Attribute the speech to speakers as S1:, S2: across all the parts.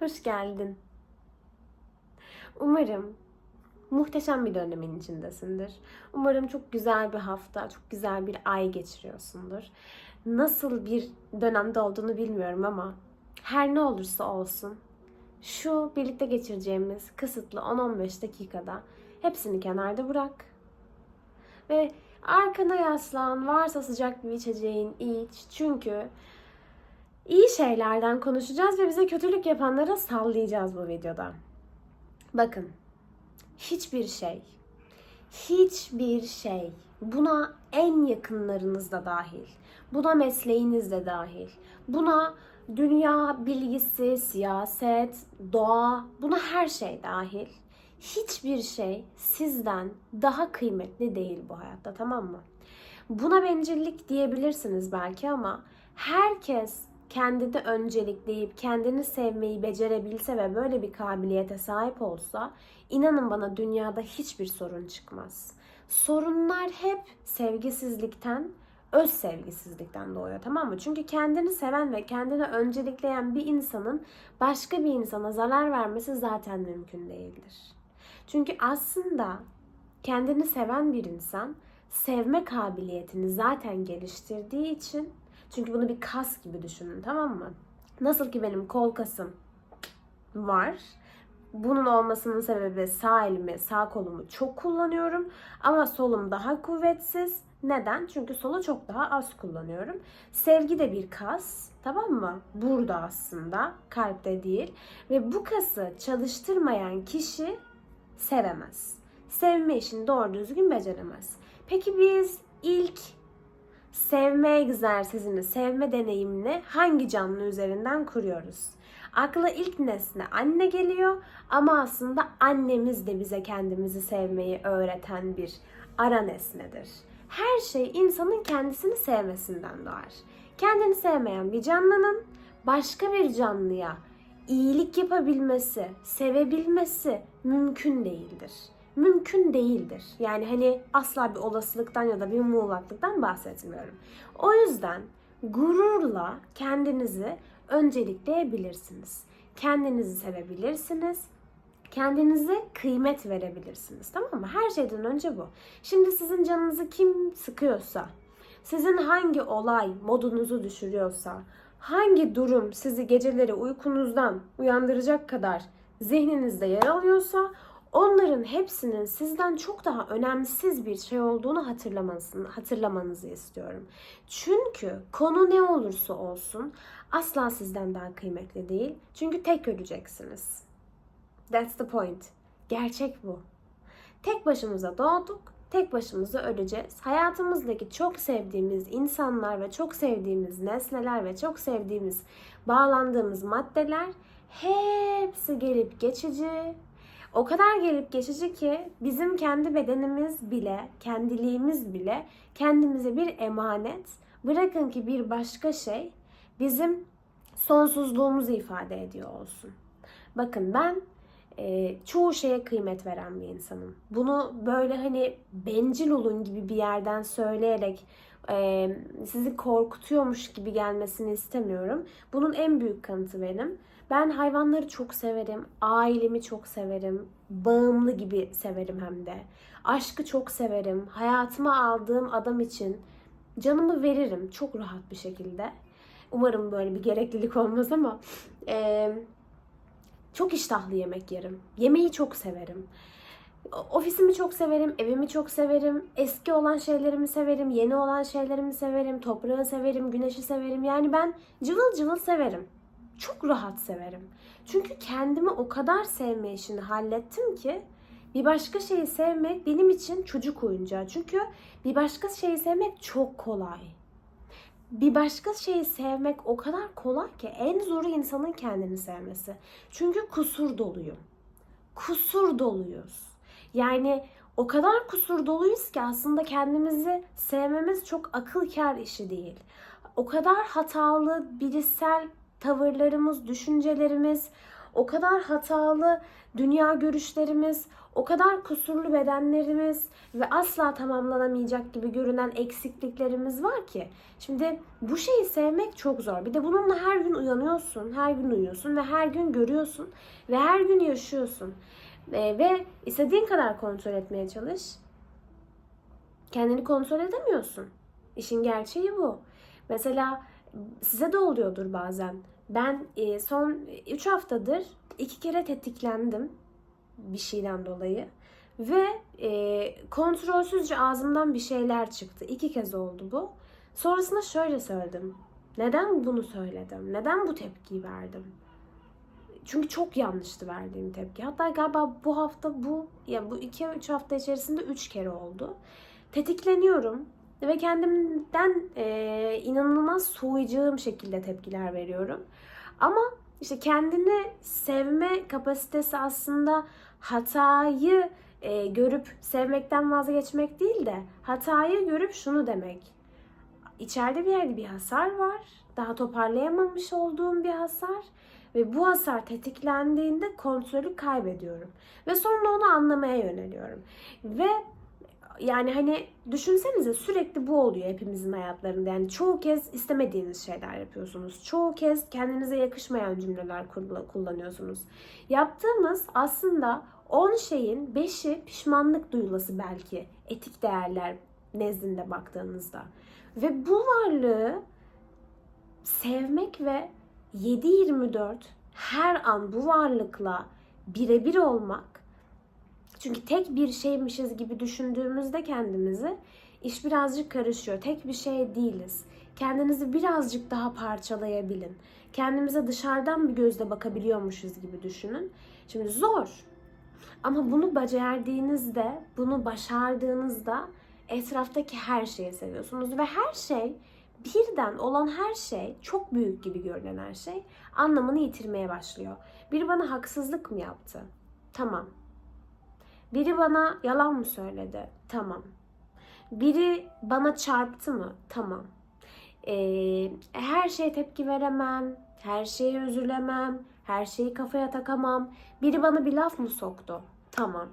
S1: Hoş geldin. Umarım muhteşem bir dönemin içindesindir. Umarım çok güzel bir hafta, çok güzel bir ay geçiriyorsundur. Nasıl bir dönemde olduğunu bilmiyorum ama her ne olursa olsun şu birlikte geçireceğimiz kısıtlı 10-15 dakikada hepsini kenarda bırak. Ve arkana yaslan, varsa sıcak bir içeceğin iç. Çünkü iyi şeylerden konuşacağız ve bize kötülük yapanlara sallayacağız bu videoda. Bakın, hiçbir şey, hiçbir şey, buna en yakınlarınız da dahil, buna mesleğiniz de dahil, buna dünya bilgisi, siyaset, doğa, buna her şey dahil. Hiçbir şey sizden daha kıymetli değil bu hayatta tamam mı? Buna bencillik diyebilirsiniz belki ama herkes kendini öncelikleyip kendini sevmeyi becerebilse ve böyle bir kabiliyete sahip olsa inanın bana dünyada hiçbir sorun çıkmaz. Sorunlar hep sevgisizlikten, öz sevgisizlikten doğuyor tamam mı? Çünkü kendini seven ve kendini öncelikleyen bir insanın başka bir insana zarar vermesi zaten mümkün değildir. Çünkü aslında kendini seven bir insan sevme kabiliyetini zaten geliştirdiği için çünkü bunu bir kas gibi düşünün tamam mı? Nasıl ki benim kol kasım var. Bunun olmasının sebebi sağ elimi, sağ kolumu çok kullanıyorum ama solum daha kuvvetsiz. Neden? Çünkü solu çok daha az kullanıyorum. Sevgi de bir kas, tamam mı? Burada aslında, kalpte değil. Ve bu kası çalıştırmayan kişi sevemez. Sevme işini doğru düzgün beceremez. Peki biz ilk sevme egzersizini, sevme deneyimini hangi canlı üzerinden kuruyoruz? Akla ilk nesne anne geliyor ama aslında annemiz de bize kendimizi sevmeyi öğreten bir ara nesnedir. Her şey insanın kendisini sevmesinden doğar. Kendini sevmeyen bir canlının başka bir canlıya iyilik yapabilmesi, sevebilmesi mümkün değildir. Mümkün değildir. Yani hani asla bir olasılıktan ya da bir muğlaklıktan bahsetmiyorum. O yüzden gururla kendinizi öncelikleyebilirsiniz. Kendinizi sevebilirsiniz. Kendinize kıymet verebilirsiniz. Tamam mı? Her şeyden önce bu. Şimdi sizin canınızı kim sıkıyorsa, sizin hangi olay modunuzu düşürüyorsa, hangi durum sizi geceleri uykunuzdan uyandıracak kadar zihninizde yer alıyorsa onların hepsinin sizden çok daha önemsiz bir şey olduğunu hatırlamanızı, hatırlamanızı istiyorum. Çünkü konu ne olursa olsun asla sizden daha kıymetli değil. Çünkü tek öleceksiniz. That's the point. Gerçek bu. Tek başımıza doğduk, tek başımıza öleceğiz. Hayatımızdaki çok sevdiğimiz insanlar ve çok sevdiğimiz nesneler ve çok sevdiğimiz bağlandığımız maddeler hepsi gelip geçici. O kadar gelip geçici ki bizim kendi bedenimiz bile, kendiliğimiz bile kendimize bir emanet. Bırakın ki bir başka şey bizim sonsuzluğumuzu ifade ediyor olsun. Bakın ben e, çoğu şeye kıymet veren bir insanım. Bunu böyle hani bencil olun gibi bir yerden söyleyerek e, sizi korkutuyormuş gibi gelmesini istemiyorum. Bunun en büyük kanıtı benim. Ben hayvanları çok severim, ailemi çok severim, bağımlı gibi severim hem de. Aşkı çok severim, hayatıma aldığım adam için canımı veririm çok rahat bir şekilde. Umarım böyle bir gereklilik olmaz ama... E, çok iştahlı yemek yerim. Yemeği çok severim. Ofisimi çok severim, evimi çok severim. Eski olan şeylerimi severim, yeni olan şeylerimi severim. Toprağı severim, güneşi severim. Yani ben cıvıl cıvıl severim. Çok rahat severim. Çünkü kendimi o kadar sevme işini hallettim ki bir başka şeyi sevmek benim için çocuk oyuncağı. Çünkü bir başka şeyi sevmek çok kolay bir başka şeyi sevmek o kadar kolay ki en zoru insanın kendini sevmesi. Çünkü kusur doluyum. Kusur doluyuz. Yani o kadar kusur doluyuz ki aslında kendimizi sevmemiz çok akıl kâr işi değil. O kadar hatalı bilişsel tavırlarımız, düşüncelerimiz, o kadar hatalı dünya görüşlerimiz, o kadar kusurlu bedenlerimiz ve asla tamamlanamayacak gibi görünen eksikliklerimiz var ki. Şimdi bu şeyi sevmek çok zor. Bir de bununla her gün uyanıyorsun, her gün uyuyorsun ve her gün görüyorsun ve her gün yaşıyorsun. Ee, ve istediğin kadar kontrol etmeye çalış. Kendini kontrol edemiyorsun. İşin gerçeği bu. Mesela size de oluyordur bazen. Ben e, son 3 haftadır iki kere tetiklendim bir şeyden dolayı. Ve e, kontrolsüzce ağzımdan bir şeyler çıktı. İki kez oldu bu. Sonrasında şöyle söyledim. Neden bunu söyledim? Neden bu tepkiyi verdim? Çünkü çok yanlıştı verdiğim tepki. Hatta galiba bu hafta bu, ya bu iki üç hafta içerisinde üç kere oldu. Tetikleniyorum ve kendimden e, inanılmaz soğuyacağım şekilde tepkiler veriyorum. Ama işte kendini sevme kapasitesi aslında hatayı e, görüp sevmekten vazgeçmek değil de hatayı görüp şunu demek. İçeride bir yerde bir hasar var. Daha toparlayamamış olduğum bir hasar ve bu hasar tetiklendiğinde kontrolü kaybediyorum ve sonra onu anlamaya yöneliyorum. Ve yani hani düşünsenize sürekli bu oluyor hepimizin hayatlarında. Yani çoğu kez istemediğiniz şeyler yapıyorsunuz. Çoğu kez kendinize yakışmayan cümleler kullanıyorsunuz. Yaptığımız aslında 10 şeyin 5'i pişmanlık duyulası belki etik değerler nezdinde baktığınızda. Ve bu varlığı sevmek ve 7-24 her an bu varlıkla birebir olmak çünkü tek bir şeymişiz gibi düşündüğümüzde kendimizi iş birazcık karışıyor. Tek bir şey değiliz. Kendinizi birazcık daha parçalayabilin. Kendimize dışarıdan bir gözle bakabiliyormuşuz gibi düşünün. Şimdi zor. Ama bunu becerdiğinizde, bunu başardığınızda etraftaki her şeyi seviyorsunuz ve her şey birden olan her şey, çok büyük gibi görünen her şey anlamını yitirmeye başlıyor. Biri bana haksızlık mı yaptı? Tamam. Biri bana yalan mı söyledi? Tamam. Biri bana çarptı mı? Tamam. Ee, her şeye tepki veremem, her şeye üzülemem, her şeyi kafaya takamam. Biri bana bir laf mı soktu? Tamam.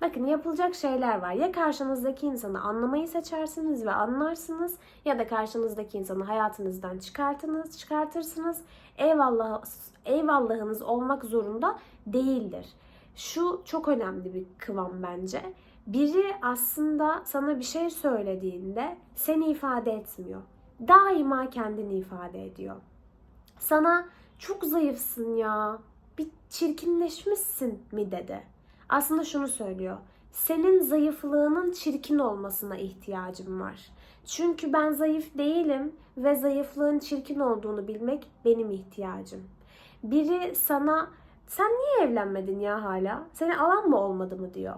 S1: Bakın yapılacak şeyler var. Ya karşınızdaki insanı anlamayı seçersiniz ve anlarsınız ya da karşınızdaki insanı hayatınızdan çıkartınız, çıkartırsınız. Eyvallah eyvallahınız olmak zorunda değildir. Şu çok önemli bir kıvam bence. Biri aslında sana bir şey söylediğinde seni ifade etmiyor. Daima kendini ifade ediyor. Sana çok zayıfsın ya, bir çirkinleşmişsin mi dedi. Aslında şunu söylüyor. Senin zayıflığının çirkin olmasına ihtiyacım var. Çünkü ben zayıf değilim ve zayıflığın çirkin olduğunu bilmek benim ihtiyacım. Biri sana sen niye evlenmedin ya hala? Seni alan mı olmadı mı diyor.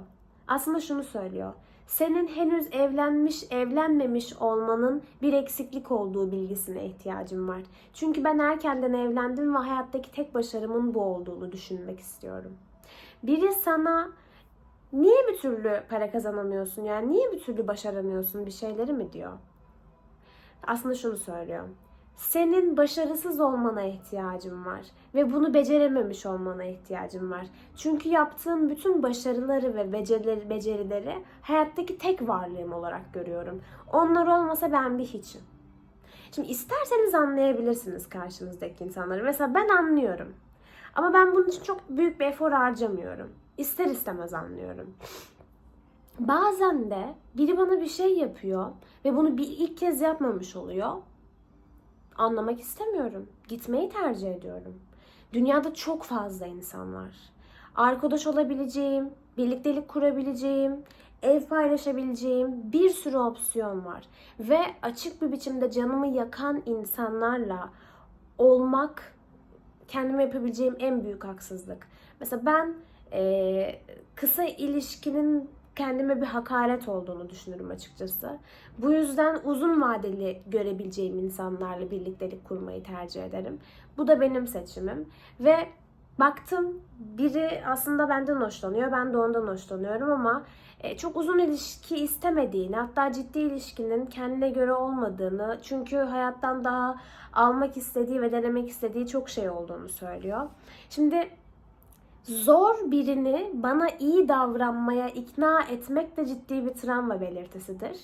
S1: Aslında şunu söylüyor. Senin henüz evlenmiş, evlenmemiş olmanın bir eksiklik olduğu bilgisine ihtiyacım var. Çünkü ben erkenden evlendim ve hayattaki tek başarımın bu olduğunu düşünmek istiyorum. Biri sana niye bir türlü para kazanamıyorsun yani niye bir türlü başaramıyorsun bir şeyleri mi diyor. Aslında şunu söylüyor. Senin başarısız olmana ihtiyacım var ve bunu becerememiş olmana ihtiyacım var. Çünkü yaptığım bütün başarıları ve becerileri, becerileri hayattaki tek varlığım olarak görüyorum. Onlar olmasa ben bir hiçim. Şimdi isterseniz anlayabilirsiniz karşınızdaki insanları. Mesela ben anlıyorum. Ama ben bunun için çok büyük bir efor harcamıyorum. İster istemez anlıyorum. Bazen de biri bana bir şey yapıyor ve bunu bir ilk kez yapmamış oluyor anlamak istemiyorum. Gitmeyi tercih ediyorum. Dünyada çok fazla insan var. Arkadaş olabileceğim, birliktelik kurabileceğim, ev paylaşabileceğim bir sürü opsiyon var. Ve açık bir biçimde canımı yakan insanlarla olmak kendime yapabileceğim en büyük haksızlık. Mesela ben e, kısa ilişkinin kendime bir hakaret olduğunu düşünürüm açıkçası. Bu yüzden uzun vadeli görebileceğim insanlarla birliktelik kurmayı tercih ederim. Bu da benim seçimim ve baktım biri aslında benden hoşlanıyor, ben de ondan hoşlanıyorum ama e, çok uzun ilişki istemediğini, hatta ciddi ilişkinin kendine göre olmadığını, çünkü hayattan daha almak istediği ve denemek istediği çok şey olduğunu söylüyor. Şimdi Zor birini bana iyi davranmaya ikna etmek de ciddi bir travma belirtisidir.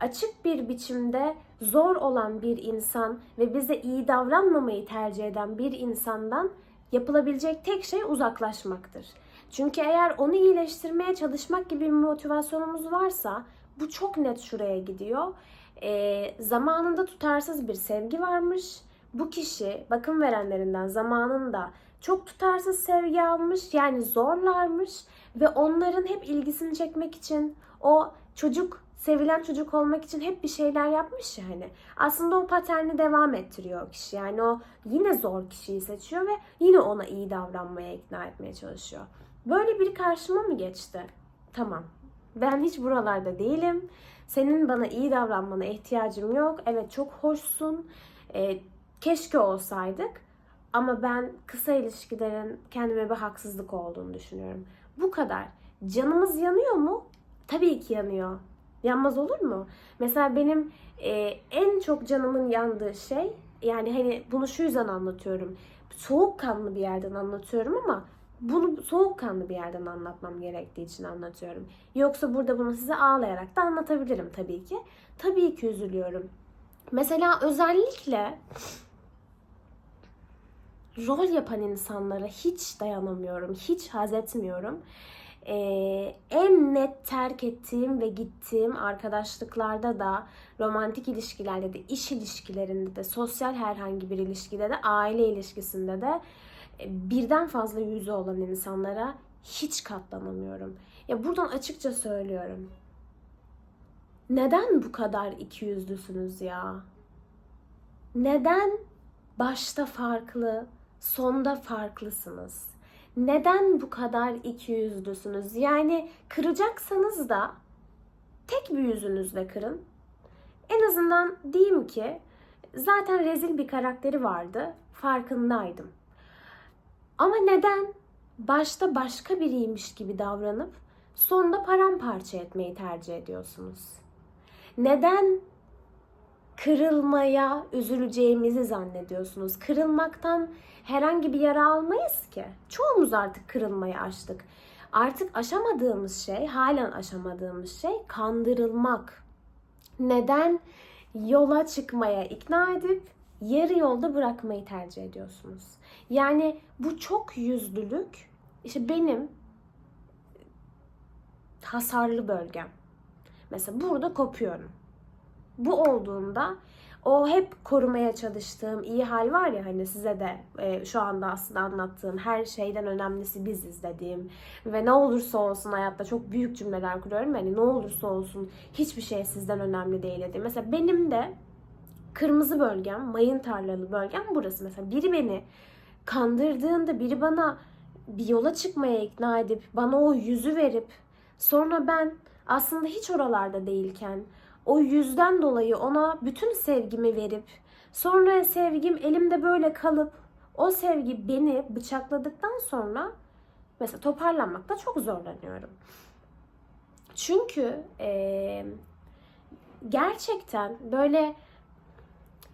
S1: Açık bir biçimde zor olan bir insan ve bize iyi davranmamayı tercih eden bir insandan yapılabilecek tek şey uzaklaşmaktır. Çünkü eğer onu iyileştirmeye çalışmak gibi bir motivasyonumuz varsa bu çok net şuraya gidiyor. Ee, zamanında tutarsız bir sevgi varmış. Bu kişi bakım verenlerinden zamanında çok tutarsız sevgi almış yani zorlarmış ve onların hep ilgisini çekmek için o çocuk sevilen çocuk olmak için hep bir şeyler yapmış ya hani. Aslında o paterni devam ettiriyor o kişi. Yani o yine zor kişiyi seçiyor ve yine ona iyi davranmaya ikna etmeye çalışıyor. Böyle biri karşıma mı geçti? Tamam. Ben hiç buralarda değilim. Senin bana iyi davranmana ihtiyacım yok. Evet çok hoşsun. Ee, keşke olsaydık. Ama ben kısa ilişkilerin kendime bir haksızlık olduğunu düşünüyorum. Bu kadar. Canımız yanıyor mu? Tabii ki yanıyor. Yanmaz olur mu? Mesela benim e, en çok canımın yandığı şey yani hani bunu şu yüzden anlatıyorum. Soğukkanlı bir yerden anlatıyorum ama bunu soğukkanlı bir yerden anlatmam gerektiği için anlatıyorum. Yoksa burada bunu size ağlayarak da anlatabilirim tabii ki. Tabii ki üzülüyorum. Mesela özellikle rol yapan insanlara hiç dayanamıyorum, hiç haz etmiyorum. Ee, en net terk ettiğim ve gittiğim arkadaşlıklarda da, romantik ilişkilerde de, iş ilişkilerinde de, sosyal herhangi bir ilişkide de, aile ilişkisinde de e, birden fazla yüzü olan insanlara hiç katlanamıyorum. Ya buradan açıkça söylüyorum. Neden bu kadar ikiyüzlüsünüz ya? Neden başta farklı, sonda farklısınız? Neden bu kadar ikiyüzlüsünüz? Yani kıracaksanız da tek bir yüzünüzle kırın. En azından diyeyim ki zaten rezil bir karakteri vardı. Farkındaydım. Ama neden başta başka biriymiş gibi davranıp sonunda paramparça etmeyi tercih ediyorsunuz? Neden kırılmaya üzüleceğimizi zannediyorsunuz? Kırılmaktan herhangi bir yara almayız ki. Çoğumuz artık kırılmayı aştık. Artık aşamadığımız şey, halen aşamadığımız şey kandırılmak. Neden yola çıkmaya ikna edip yarı yolda bırakmayı tercih ediyorsunuz? Yani bu çok yüzlülük işte benim hasarlı bölgem. Mesela burada kopuyorum. Bu olduğunda o hep korumaya çalıştığım iyi hal var ya hani size de e, şu anda aslında anlattığım her şeyden önemlisi biziz dediğim ve ne olursa olsun hayatta çok büyük cümleler kuruyorum hani ne olursa olsun hiçbir şey sizden önemli değil dediğim. Mesela benim de kırmızı bölgem, mayın tarlalı bölgem burası. Mesela biri beni kandırdığında biri bana bir yola çıkmaya ikna edip bana o yüzü verip sonra ben aslında hiç oralarda değilken o yüzden dolayı ona bütün sevgimi verip sonra sevgim elimde böyle kalıp o sevgi beni bıçakladıktan sonra mesela toparlanmakta çok zorlanıyorum. Çünkü e, gerçekten böyle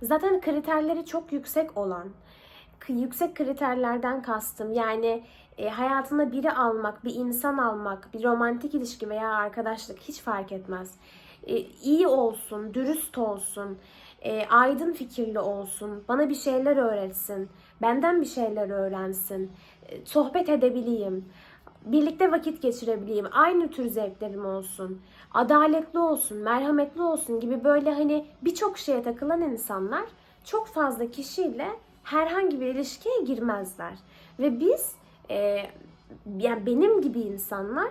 S1: zaten kriterleri çok yüksek olan yüksek kriterlerden kastım yani e, hayatına biri almak, bir insan almak, bir romantik ilişki veya arkadaşlık hiç fark etmez iyi olsun, dürüst olsun, e, aydın fikirli olsun, bana bir şeyler öğretsin, benden bir şeyler öğrensin, e, sohbet edebileyim, birlikte vakit geçirebileyim, aynı tür zevklerim olsun, adaletli olsun, merhametli olsun gibi böyle hani birçok şeye takılan insanlar çok fazla kişiyle herhangi bir ilişkiye girmezler. Ve biz e, yani benim gibi insanlar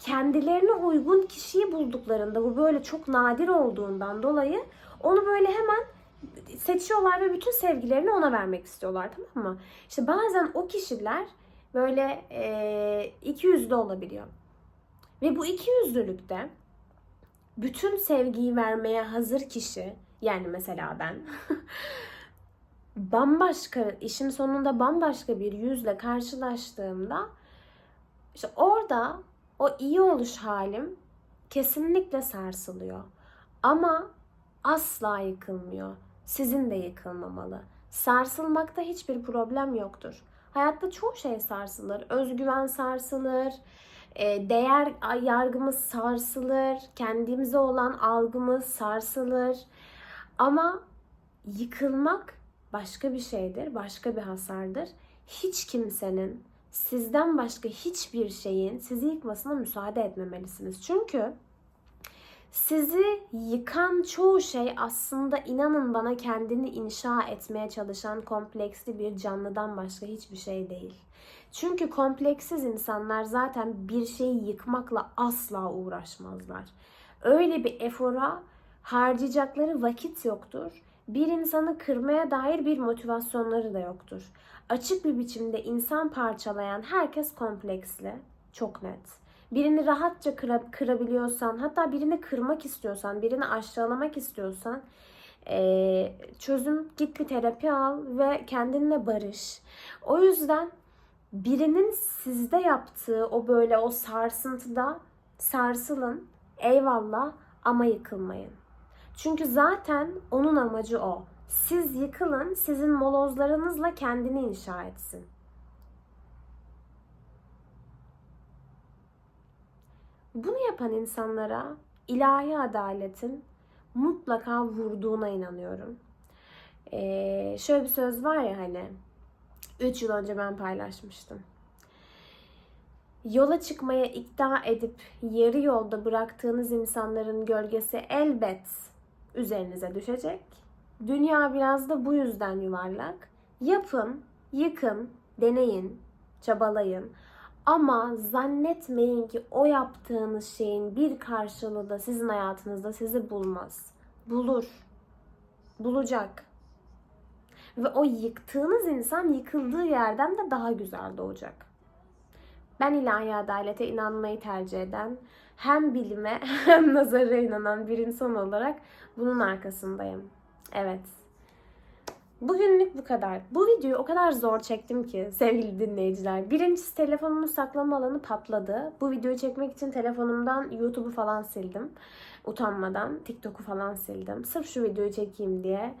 S1: kendilerine uygun kişiyi bulduklarında bu böyle çok nadir olduğundan dolayı onu böyle hemen seçiyorlar ve bütün sevgilerini ona vermek istiyorlar tamam mı? İşte bazen o kişiler böyle e, iki yüzlü olabiliyor. Ve bu iki yüzlülükte bütün sevgiyi vermeye hazır kişi yani mesela ben bambaşka işin sonunda bambaşka bir yüzle karşılaştığımda işte orada o iyi oluş halim kesinlikle sarsılıyor. Ama asla yıkılmıyor. Sizin de yıkılmamalı. Sarsılmakta hiçbir problem yoktur. Hayatta çoğu şey sarsılır. Özgüven sarsılır. e, Değer yargımız sarsılır. Kendimize olan algımız sarsılır. Ama yıkılmak başka bir şeydir, başka bir hasardır. Hiç kimsenin sizden başka hiçbir şeyin sizi yıkmasına müsaade etmemelisiniz. Çünkü sizi yıkan çoğu şey aslında inanın bana kendini inşa etmeye çalışan kompleksli bir canlıdan başka hiçbir şey değil. Çünkü kompleksiz insanlar zaten bir şeyi yıkmakla asla uğraşmazlar. Öyle bir efora harcayacakları vakit yoktur. Bir insanı kırmaya dair bir motivasyonları da yoktur. Açık bir biçimde insan parçalayan herkes kompleksli. Çok net. Birini rahatça kıra- kırabiliyorsan, hatta birini kırmak istiyorsan, birini aşağılamak istiyorsan eee, çözüm git bir terapi al ve kendinle barış. O yüzden birinin sizde yaptığı o böyle o sarsıntıda sarsılın, eyvallah ama yıkılmayın. Çünkü zaten onun amacı o. Siz yıkılın, sizin molozlarınızla kendini inşa etsin. Bunu yapan insanlara ilahi adaletin mutlaka vurduğuna inanıyorum. Ee, şöyle bir söz var ya hani 3 yıl önce ben paylaşmıştım. Yola çıkmaya ikna edip yarı yolda bıraktığınız insanların gölgesi elbet üzerinize düşecek. Dünya biraz da bu yüzden yuvarlak. Yapın, yıkın, deneyin, çabalayın. Ama zannetmeyin ki o yaptığınız şeyin bir karşılığı da sizin hayatınızda sizi bulmaz. Bulur. Bulacak. Ve o yıktığınız insan yıkıldığı yerden de daha güzel doğacak. Ben ilahi adalete inanmayı tercih eden, hem bilime hem nazara inanan bir insan olarak bunun arkasındayım. Evet. Bugünlük bu kadar. Bu videoyu o kadar zor çektim ki sevgili dinleyiciler. Birincisi telefonumun saklama alanı patladı. Bu videoyu çekmek için telefonumdan YouTube'u falan sildim. Utanmadan TikTok'u falan sildim. Sırf şu videoyu çekeyim diye.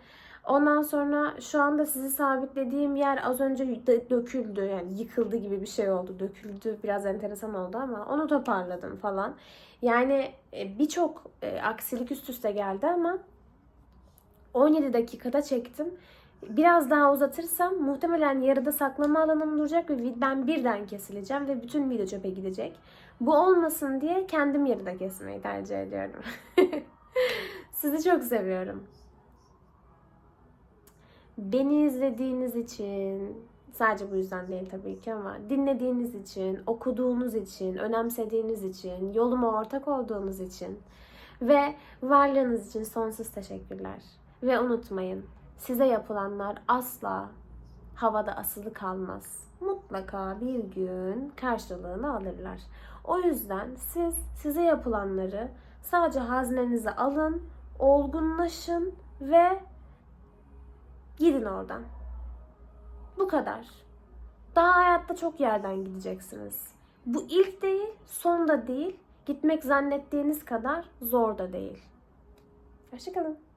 S1: Ondan sonra şu anda sizi sabitlediğim yer az önce dö- döküldü. Yani yıkıldı gibi bir şey oldu. Döküldü biraz enteresan oldu ama onu toparladım falan. Yani e, birçok e, aksilik üst üste geldi ama 17 dakikada çektim. Biraz daha uzatırsam muhtemelen yarıda saklama alanım duracak ve ben birden kesileceğim ve bütün video çöpe gidecek. Bu olmasın diye kendim yarıda kesmeyi tercih ediyorum. Sizi çok seviyorum. Beni izlediğiniz için, sadece bu yüzden değil tabii ki ama dinlediğiniz için, okuduğunuz için, önemsediğiniz için, yoluma ortak olduğunuz için ve varlığınız için sonsuz teşekkürler. Ve unutmayın, size yapılanlar asla havada asılı kalmaz. Mutlaka bir gün karşılığını alırlar. O yüzden siz size yapılanları sadece haznenize alın, olgunlaşın ve gidin oradan. Bu kadar. Daha hayatta çok yerden gideceksiniz. Bu ilk değil, son da değil, gitmek zannettiğiniz kadar zor da değil. Hoşçakalın.